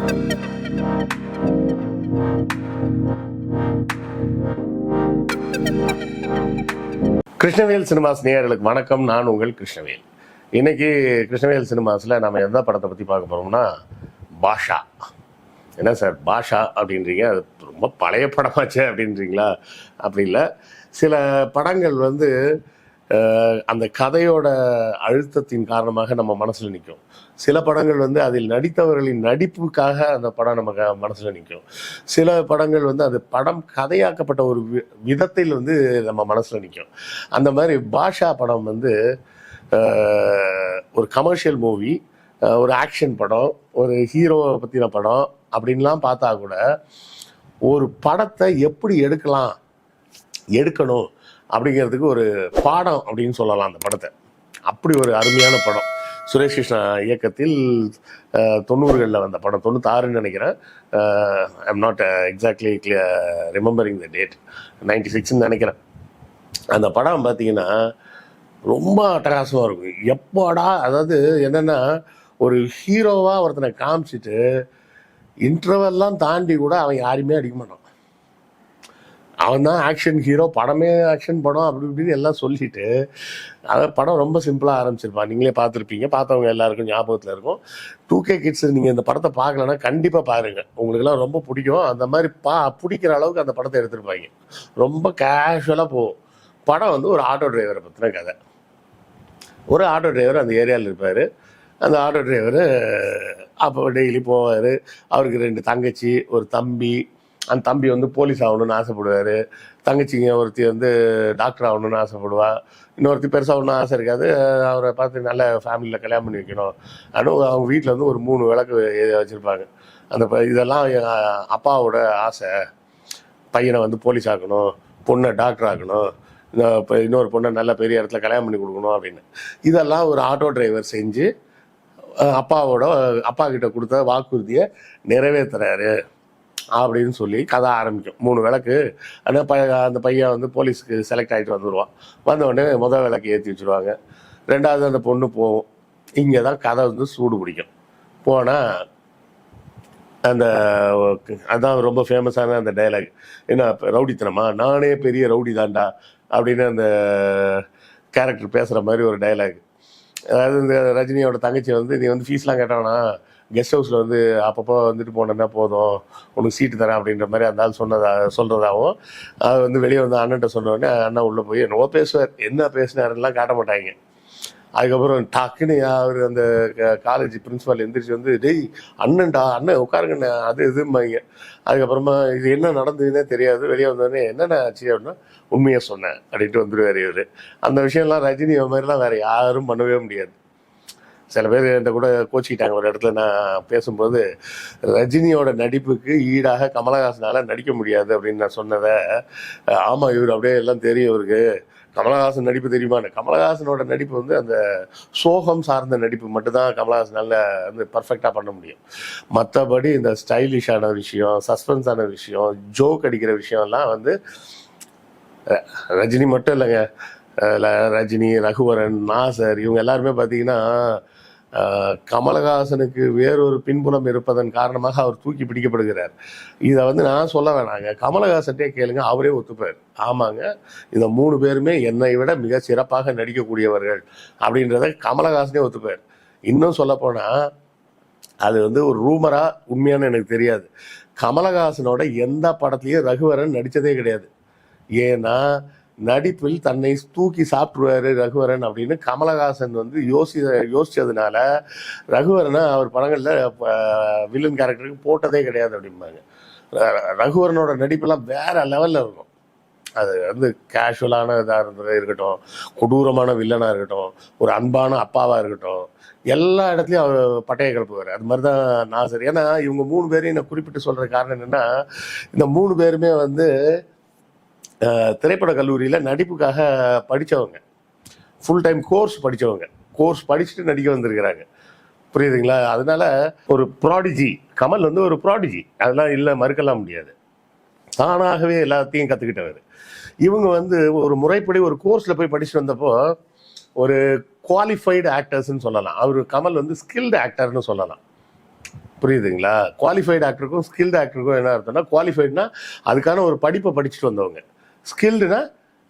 Krishnavel cinemas நேயர்களுக்கு வணக்கம். நான் உங்கள் கிருஷ்ணவேல். இன்னைக்கு கிருஷ்ணவேல் சினிமாஸில் நம்ம எந்த படத்தை பற்றி பார்க்க போகிறோம்னா பாஷா. என்ன சார் பாஷா அப்படின்றீங்க? அது ரொம்ப பழைய படமாச்சே அப்படின்றீங்களா? அப்படி இல்லை. சில படங்கள் வந்து அந்த கதையோட அழுத்தத்தின் காரணமாக நம்ம மனசில் நிற்கும். சில படங்கள் வந்து அதில் நடித்தவர்களின் நடிப்புக்காக அந்த படம் நமக்கு மனசில் நிற்கும். சில படங்கள் வந்து அது படம் கதையாக்கப்பட்ட ஒரு வி- விதத்தில் வந்து நம்ம மனசில் நிற்கும். அந்த மாதிரி பாஷா படம் வந்து ஒரு கமர்ஷியல் மூவி ஒரு ஆக்ஷன் படம் ஒரு ஹீரோவை பற்றின படம் அப்படின்லாம் பார்த்தா கூட ஒரு படத்தை எப்படி எடுக்கலாம் எடுக்கணும் அப்படிங்கிறதுக்கு ஒரு பாடம் அப்படின்னு சொல்லலாம் அந்த படத்தை. அப்படி ஒரு அருமையான படம். சுரேஷ் கிருஷ்ணா இயக்கத்தில் தொண்ணூறுகளில் வந்த படம். தொண்ணூத்தாறுன்னு நினைக்கிறேன். I'm not exactly remembering the date ninety சிக்ஸ்ன்னு நினைக்கிறேன். அந்த படம் பார்த்தீங்கன்னா ரொம்ப அட்டகாசமாக இருக்கும். எப்போடா அதாவது என்னென்னா ஒரு ஹீரோவாக ஒருத்தனை காமிச்சிட்டு இன்டர்வெல்லாம் தாண்டி கூட அவன் யாரையுமே அடிக்க மாட்டான். அவன் தான் ஆக்ஷன் ஹீரோ படமே ஆக்ஷன் படம் அப்படி இப்படின்னு எல்லாம் சொல்லிட்டு அதாவது படம் ரொம்ப சிம்பிளாக ஆரம்பிச்சிருப்பான். நீங்களே பார்த்துருப்பீங்க பார்த்தவங்க எல்லாருக்கும் ஞாபகத்தில் இருக்கும். டூ கே கிட்ஸ் நீங்கள் இந்த படத்தை பார்க்கலன்னா கண்டிப்பாக பாருங்கள் உங்களுக்குலாம் ரொம்ப பிடிக்கும். அந்த மாதிரி பா பிடிக்கிற அளவுக்கு அந்த படத்தை எடுத்திருப்பாங்க. ரொம்ப கேஷுவலாக போகும். படம் வந்து ஒரு ஆட்டோ டிரைவரை பற்றின கதை. ஒரு ஆட்டோ டிரைவர் அந்த ஏரியாவில் இருப்பார். அந்த ஆட்டோ டிரைவர் அப்போ டெய்லி போவார். அவருக்கு ரெண்டு தங்கச்சி ஒரு தம்பி அந்த தம்பி வந்து போலீஸ் ஆகணும்னு ஆசைப்படுவார். தங்கச்சிங்க ஒருத்தி வந்து டாக்டர் ஆகணும்னு ஆசைப்படுவா. இன்னொருத்தி பெருசாக ஒன்றும் ஆசை இருக்காது. அவரை பார்த்து நல்ல ஃபேமிலியில் கல்யாணம் பண்ணி வைக்கணும். அப்படின்னு அவங்க வீட்டில் வந்து ஒரு மூணு விளக்கு வச்சுருப்பாங்க. அந்த ப- இதெல்லாம் அப்பாவோட ஆசை. பையனை வந்து போலீஸ் ஆக்கணும். பொண்ணை டாக்டர் ஆக்கணும். இந்த இப்போ இன்னொரு பொண்ணை நல்ல பெரிய இடத்துல கல்யாணம் பண்ணி கொடுக்கணும் அப்படின்னு. இதெல்லாம் ஒரு ஆட்டோ டிரைவர் செஞ்சு அப்பாவோட அப்பா கிட்ட கொடுத்த வாக்குறுதியை நிறைவேற்றுறாரு அப்படின்னு சொல்லி கதை ஆரம்பிக்கும். மூணு விளக்கு. ஆனால் ப அந்த பையன் வந்து போலீஸுக்கு செலக்ட் ஆகிட்டு வந்துடுவான் வந்த உடனே முதல் விளக்கு ஏற்றி வச்சுருவாங்க. ரெண்டாவது அந்த பொண்ணு போகும். இங்கே தான் கதை வந்து சூடு பிடிக்கும். போனால் அந்த அதான் ரொம்ப ஃபேமஸான அந்த டைலாக் என்ன ரவுடித்தனமா? நானே பெரிய ரவுடி தான்டா அப்படின்னு அந்த கேரக்டர் பேசுகிற மாதிரி ஒரு டைலாக் அதாவது இந்த ரஜினியோட தங்கச்சி வந்து நீ வந்து ஃபீஸ்லாம் கேட்டானா? கெஸ்ட் ஹவுஸில் வந்து அப்பப்போ வந்துட்டு போனேன்னா போதும் உனக்கு சீட்டு தரேன் அப்படின்ற மாதிரி அந்த ஆள் சொன்னதா சொல்கிறதாகவும் அது வந்து வெளியே வந்து அண்ணன்ட்ட சொன்னோடனே அண்ணா உள்ளே போய் என்னவோ பேசுவார். என்ன பேசினாருலாம் காட்ட மாட்டாங்க. அதுக்கப்புறம் டக்குன்னு அவர் அந்த காலேஜ் பிரின்ஸிபால் எந்திரிச்சு வந்து டெய் அண்ணன்டா அண்ணன் உட்காருங்கண்ணே. அது இதும்பாங்க. அதுக்கப்புறமா இது என்ன நடந்ததுன்னே தெரியாது. வெளியே வந்தோடனே என்னென்ன ஆச்சு? அப்படின்னா உண்மையை சொன்னேன். அப்படின்ட்டு வந்துடுவார் இவர். அந்த விஷயம்லாம் ரஜினி மாதிரிலாம் வேறு யாரும் பண்ணவே முடியாது. சில பேர் என்கிட்ட கூட கோச்சிக்கிட்டாங்க. ஒரு இடத்துல நான் பேசும்போது ரஜினியோட நடிப்புக்கு ஈடாக கமலஹாசனால் நடிக்க முடியாது அப்படின்னு நான் சொன்னதை ஆமாம் இவர் அப்படியே எல்லாம் தெரியும் இவருக்கு. கமலஹாசன் நடிப்பு தெரியுமா? கமலஹாசனோட நடிப்பு வந்து அந்த சோகம் சார்ந்த நடிப்பு மட்டும்தான் கமலஹாசனால் வந்து பர்ஃபெக்டாக பண்ண முடியும். மற்றபடி இந்த ஸ்டைலிஷான விஷயம் சஸ்பென்ஸான விஷயம் ஜோக் அடிக்கிற விஷயம்லாம் வந்து ரஜினி மட்டும் இல்லைங்க. ரஜினி ரகுவரன் நாசர் இவங்க எல்லாருமே பார்த்தீங்கன்னா கமலஹாசனுக்கு வேறொரு பின்புலம் இருப்பதன் காரணமாக அவர் தூக்கி பிடிக்கப்படுகிறார். இதை வந்து நான் சொல்ல வேணாங்க. கமலஹாசன்ட்டே கேளுங்க அவரே ஒத்துப்பார். ஆமாங்க இந்த மூணு பேருமே என்னை விட மிக சிறப்பாக நடிக்கக்கூடியவர்கள் அப்படின்றத கமலஹாசனே ஒத்துப்பார். இன்னும் சொல்லப்போனால் அது வந்து ஒரு ரூமரா உண்மையான எனக்கு தெரியாது. கமலஹாசனோட எந்த படத்துலையும் ரகுவரன் நடித்ததே கிடையாது. ஏன்னா நடிப்பில் தன்னை தூக்கி சாப்பிட்டுருவாரு ரகுவரன் அப்படின்னு கமலஹாசன் வந்து யோசி யோசிச்சதுனால ரகுவரனை அவர் படங்களில் வில்லன் கேரக்டருக்கு போட்டதே கிடையாது அப்படிம்பாங்க. ர- ரகுவரனோட நடிப்பெல்லாம் வேற லெவலில் இருக்கும். அது வந்து கேஷுவலான இதாக இருந்தது இருக்கட்டும் கொடூரமான வில்லனாக இருக்கட்டும் ஒரு அன்பான அப்பாவாக இருக்கட்டும் எல்லா இடத்துலையும் அவர் பட்டையை கிளப்புவார். அது மாதிரி தான் நான் சரி ஏன்னா இவங்க மூணு பேரையும் நான் குறிப்பிட்டு சொல்கிற காரணம் என்னென்னா இந்த மூணு பேருமே வந்து திரைப்பட கல்லூரியில் நடிப்புக்காக படித்தவங்க ஃபுல் டைம் கோர்ஸ் படித்தவங்க கோர்ஸ் படிச்சுட்டு நடிக்க வந்திருக்கிறாங்க. புரியுதுங்களா? அதனால ஒரு ப்ராடிஜி கமல் வந்து ஒரு ப்ராடிஜி அதெல்லாம் இல்லை மறுக்கலாம் முடியாது. தானாகவே எல்லாத்தையும் கற்றுக்கிட்டவர் இவங்க வந்து ஒரு முறைப்படி ஒரு கோர்ஸில் போய் படிச்சுட்டு வந்தப்போ ஒரு குவாலிஃபைடு ஆக்டர்ஸ்ன்னு சொல்லலாம். அவர் கமல் வந்து ஸ்கில்டு ஆக்டர்னு சொல்லலாம். புரியுதுங்களா? குவாலிஃபைடு ஆக்டருக்கும் ஸ்கில்டு ஆக்டருக்கும் என்ன அர்த்தம்னா குவாலிஃபைடுனா அதுக்கான ஒரு படிப்பை படிச்சுட்டு வந்தவங்க. ஸ்கில்டுனா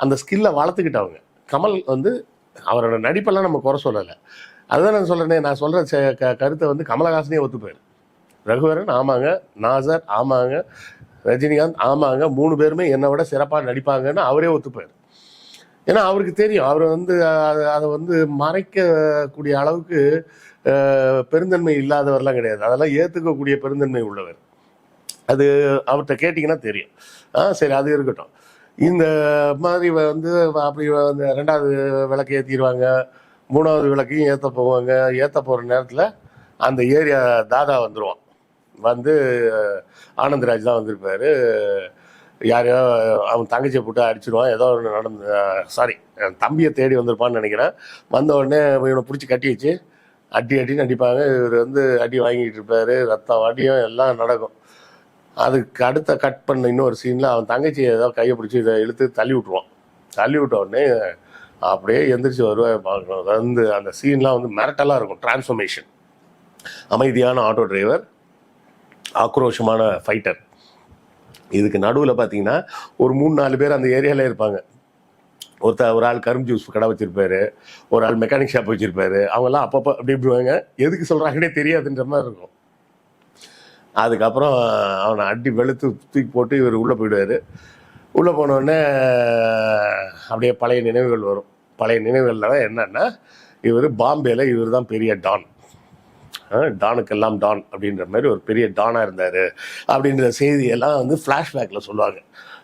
அந்த ஸ்கில்லை வளர்த்துக்கிட்டவங்க. கமல் வந்து அவரோட நடிப்பெல்லாம் நம்ம குறை சொல்லலை. அதுதான் நான் சொல்கிறேனே நான் சொல்கிற கருத்தை வந்து கமலஹாசனே ஒத்துப்பார் ரகுவரன் ஆமாங்க நாசர் ஆமாங்க ரஜினிகாந்த் ஆமாங்க மூணு பேருமே என்னை விட சிறப்பாக நடிப்பாங்கன்னு அவரே ஒத்துப்பார் ஏன்னா அவருக்கு தெரியும் அவர் வந்து அதை வந்து மறைக்கக்கூடிய அளவுக்கு பெருந்தன்மை இல்லாதவர்லாம் கிடையாது. அதெல்லாம் ஏற்றுக்கக்கூடிய பெருந்தன்மை உள்ளவர். அது அவர்கிட்ட கேட்டிங்கன்னா தெரியும். ஆ சரி அது இருக்கட்டும். இந்த மாதிரி வந்து அப்படி வந்து ரெண்டாவது விளக்கு ஏற்றிடுவாங்க மூணாவது விளக்கையும் ஏற்ற போவாங்க. ஏற்ற போகிற நேரத்தில் அந்த ஏரியா தாதா வந்துடுவான் வந்து ஆனந்தராஜ் தான் வந்திருப்பாரு. யாரையோ அவன் தங்கச்சியை போட்டு அடிச்சிடுவான் ஏதோ ஒன்று நடந்து சாரி தம்பியை தேடி வந்திருப்பான்னு நினைக்கிறேன். வந்த உடனே இவனை பிடிச்சி கட்டி வச்சு அடி அடின்னு அடிப்பாங்க. இவர் வந்து அடி வாங்கிட்டு இருப்பார். ரத்தம் வாட்டியும் எல்லாம் நடக்கும். அதுக்கு அடுத்த கட் பண்ண இன்னொரு சீனில் அவன் தங்கச்சி ஏதோ கையை பிடிச்சி இதை இழுத்து தள்ளி விட்ருவான் தள்ளி விட்ட உடனே அப்படியே எந்திரிச்சு வருவேன் பார்க்கணும். வந்து அந்த சீன்லாம் வந்து மிரட்டலாக இருக்கும். டிரான்ஸ்ஃபர்மேஷன் அமைதியான ஆட்டோ டிரைவர் ஆக்ரோஷமான ஃபைட்டர் இதுக்கு நடுவில் பார்த்தீங்கன்னா ஒரு மூணு நாலு பேர் அந்த ஏரியாவில் இருப்பாங்க. ஒருத்தர் ஒரு ஆள் கரும்பு ஜூஸ் கடை வச்சிருப்பாரு. ஒரு ஆள் மெக்கானிக் ஷாப் வச்சிருப்பாரு. அவங்கெல்லாம் அப்பப்போ அப்படி இப்படிவாங்க எதுக்கு சொல்கிறாங்கன்னே தெரியாதுன்ற மாதிரி இருக்கும். அதுக்கப்புறம் அவனை அடி வெளுத்து தூக்கி போட்டு இவர் உள்ளே போயிடுவார். உள்ளே போனோடனே அப்படியே பழைய நினைவுகள் வரும். பழைய நினைவுகள்லாம் என்னன்னா இவர் பாம்பேல இவர் தான் பெரிய டான். டானுக்கெல்லாம் டான் அப்படின்ற மாதிரி ஒரு பெரிய டானாக இருந்தார். அப்படின்ற செய்தியெல்லாம் வந்து ஃப்ளாஷ்பேக்கில் சொல்லுவாங்க.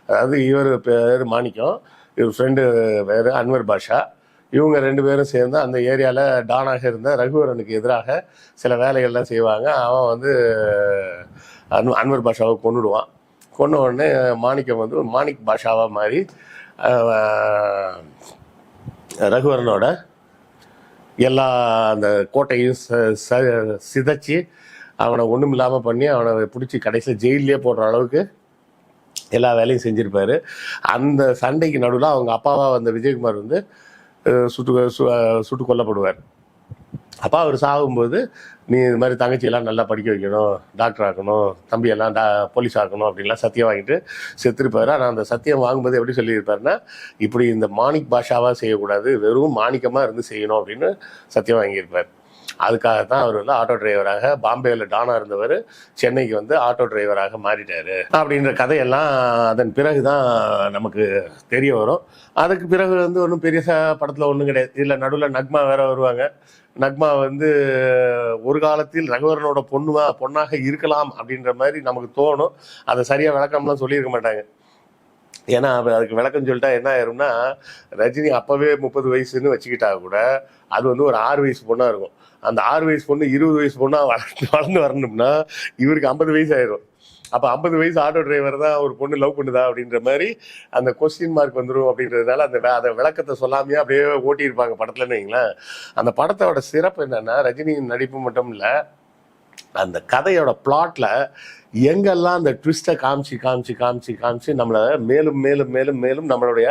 அதாவது இவர் பேர் மாணிக்கம் இவர் ஃப்ரெண்டு பேர் அன்வர் பாஷா. இவங்க ரெண்டு பேரும் சேர்ந்து அந்த ஏரியாவில் டானாக இருந்த ரகுவரனுக்கு எதிராக சில வேலைகள்லாம் செய்வாங்க. அவன் வந்து அன் அன்வர் பாஷாவை கொன்னுடுவான். கொன்ன உடனே மாணிக்கம் வந்து மாணிக் பாஷாவாக மாறி ரகுவரனோட எல்லா அந்த கோட்டையும் ச- ச- சிதைச்சி அவனை ஒன்றும் இல்லாமல் பண்ணி அவனை பிடிச்சி கடைசியில் ஜெயிலே போடுற அளவுக்கு எல்லா வேலையும் செஞ்சுருப்பாரு. அந்த சண்டைக்கு நடுவில் அவங்க அப்பாவாக வந்த விஜயகுமார் வந்து சுட்டு சு- சுட்டு கொல்லப்படுவார். அப்பா அவர் சாகும்போது நீ இது மாதிரி தங்கச்சியெல்லாம் நல்லா படிக்க வைக்கணும் டாக்டர் ஆக்கணும் தம்பியெல்லாம் டா போலீஸ் ஆக்கணும் அப்படின்லாம் சத்தியம் வாங்கிட்டு செத்துருப்பார். ஆனால் அந்த சத்தியம் வாங்கும்போது எப்படி சொல்லியிருப்பாருன்னா இப்படி இந்த மாணிக் பாஷாவாக செய்யக்கூடாது வெறும் மாணிக்கமாக இருந்து செய்யணும் அப்படின்னு சத்தியம் வாங்கியிருப்பார். அதுக்காக தான் அவர் வந்து ஆட்டோ டிரைவராக பாம்பேயில் டானா இருந்தவர் சென்னைக்கு வந்து ஆட்டோ டிரைவராக மாறிட்டாரு. அப்படின்ற கதையெல்லாம் அதன் பிறகு தான் நமக்கு தெரிய வரும். அதுக்கு பிறகு வந்து ஒன்றும் பெரிய படத்தில் ஒன்றும் கிடையாது. இதில் நடுவில் நக்மா வேற வருவாங்க. நக்மா வந்து ஒரு காலத்தில் ரகுவரனோட பொண்ணுவா பொண்ணாக இருக்கலாம் அப்படின்ற மாதிரி நமக்கு தோணும். அதை சரியாக விளக்கம்லாம் சொல்லியிருக்க மாட்டாங்க. ஏன்னா அதுக்கு விளக்கம் சொல்லிட்டா என்ன ஆயிரும்னா ரஜினி அப்போவே முப்பது வயசுன்னு வச்சுக்கிட்டா கூட அது வந்து ஒரு ஆறு வயசு பொண்ணாக இருக்கும். அந்த ஆறு வயசு பொண்ணு இருபது வயசு பொண்ணாக வளர்ந்து வளர்ந்து வரணும்னா இவருக்கு ஐம்பது வயசு ஆயிரும். அப்போ ஐம்பது வயசு ஆட்டோ டிரைவர் தான் ஒரு பொண்ணு லவ் பண்ணுதா அப்படின்ற மாதிரி அந்த கொஸ்டின் மார்க் வந்துடும் அப்படின்றதுனால அந்த அதை அந்த விளக்கத்தை சொல்லாமையே அப்படியே ஓட்டியிருப்பாங்க படத்துலன்னு வைங்களேன். அந்த படத்தோட சிறப்பு என்னன்னா ரஜினியின் நடிப்பு மட்டும் இல்லை அந்த கதையோட பிளாட்ல எங்கெல்லாம் அந்த ட்விஸ்ட்டை காமிச்சு காமிச்சு காமிச்சு காமிச்சு நம்மளை மேலும் மேலும் மேலும் மேலும் நம்மளுடைய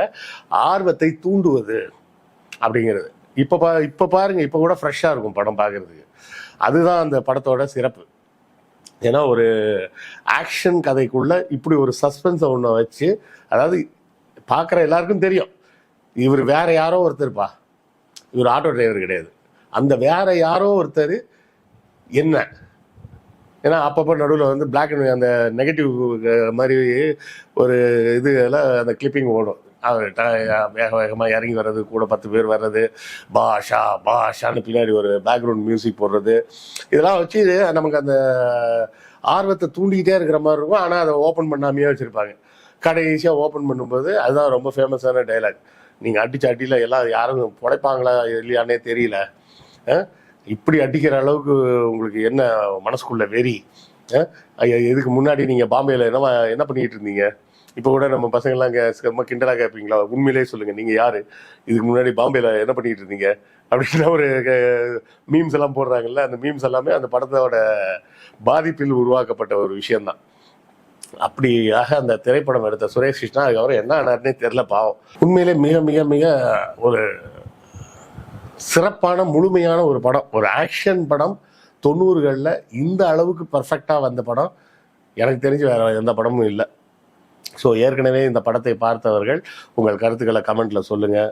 ஆர்வத்தை தூண்டுவது அப்படிங்கிறது. இப்போ பா இப்போ பாருங்கள் இப்போ கூட ஃப்ரெஷ்ஷாக இருக்கும் படம் பார்க்கறதுக்கு அதுதான் அந்த படத்தோட சிறப்பு. ஏன்னா ஒரு ஆக்ஷன் கதைக்குள்ள இப்படி ஒரு சஸ்பென்ஸை ஒன்று வச்சு அதாவது பார்க்குற எல்லாருக்கும் தெரியும். இவர் வேற யாரோ ஒருத்தர்ப்பா. இவர் ஆட்டோ டிரைவர் கிடையாது. அந்த வேற யாரோ ஒருத்தர் என்ன? ஏன்னா அப்பப்போ நடுவில் வந்து பிளாக் அண்ட் அந்த நெகட்டிவ் மாதிரி ஒரு இது எல்லாம் அந்த கிளிப்பிங் ஓடும். அவர் ட- வேக வேகமாக இறங்கி வர்றது கூட பத்து பேர் வர்றது பாஷா பாஷான்னு பின்னாடி ஒரு பேக்ரவுண்ட் மியூசிக் போடுறது. இதெல்லாம் வச்சு நமக்கு அந்த ஆர்வத்தை தூண்டிக்கிட்டே இருக்கிற மாதிரி இருக்கும். ஆனால் அதை ஓப்பன் பண்ணாமையே வச்சுருப்பாங்க. கடைசியாக ஓப்பன் பண்ணும்போது அதுதான் ரொம்ப ஃபேமஸான டைலாக் நீங்கள் அடிச்சு அடியில் எல்லாம் யாரும் புடைப்பாங்களா இல்லையானே தெரியல. இப்படி அடிக்கிற அளவுக்கு உங்களுக்கு என்ன மனசுக்குள்ள வெறி? ஐயா, இதுக்கு முன்னாடி நீங்கள் பாம்பேயில் என்னவா என்ன பண்ணிட்டு இருந்தீங்க? இப்போ கூட நம்ம பசங்கள்லாம் அங்கே செம்ம கிண்டலாக கேட்பீங்களா? உண்மையிலேயே சொல்லுங்கள் நீங்கள் யார்? இதுக்கு முன்னாடி பாம்பேயில் என்ன பண்ணிட்டு இருந்தீங்க? அப்படின்னா ஒரு மீம்ஸ் எல்லாம் போடுறாங்கல்ல அந்த மீம்ஸ் எல்லாமே அந்த படத்தோட பாதிப்பில் உருவாக்கப்பட்ட ஒரு விஷயம்தான். அப்படியாக அந்த திரைப்படம் எடுத்த சுரேஷ் கிருஷ்ணா அதுக்கப்புறம் என்ன ஆனார்னே தெரில பாவம். உண்மையிலே மிக மிக மிக ஒரு சிறப்பான முழுமையான ஒரு படம். ஒரு ஆக்ஷன் படம் தொண்ணூறுகளில் இந்த அளவுக்கு பர்ஃபெக்டாக வந்த படம். எனக்கு தெரிஞ்சு வேற எந்த படமும் இல்லை. ஸோ ஏற்கனவே இந்த படத்தை பார்த்தவர்கள் உங்கள் கருத்துக்களை கமெண்ட்டில் சொல்லுங்கள்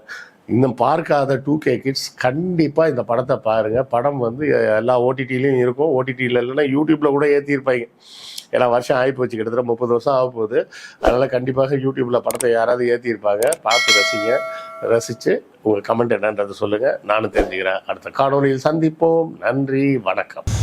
இன்னும் பார்க்காத டூ கே கிட்ஸ் கண்டிப்பாக இந்த படத்தை பாருங்கள் படம் வந்து எல்லா ஓடிடிலையும் இருக்கும். ஓடிடியில் இல்லைன்னா யூடியூப்பில் கூட ஏற்றிருப்பாங்க ஏன்னா வருஷம் ஆகி போச்சு. கிட்டத்தட்ட முப்பது வருஷம் ஆக போகுது. அதனால் கண்டிப்பாக யூடியூப்பில் படத்தை யாராவது ஏற்றிருப்பாங்க பார்த்து ரசிங்க. ரசித்து உங்கள் கமெண்ட் என்னன்றதை சொல்லுங்கள் நானும் தெரிஞ்சுக்கிறேன். அடுத்த காணொலியில் சந்திப்போம். நன்றி. வணக்கம்.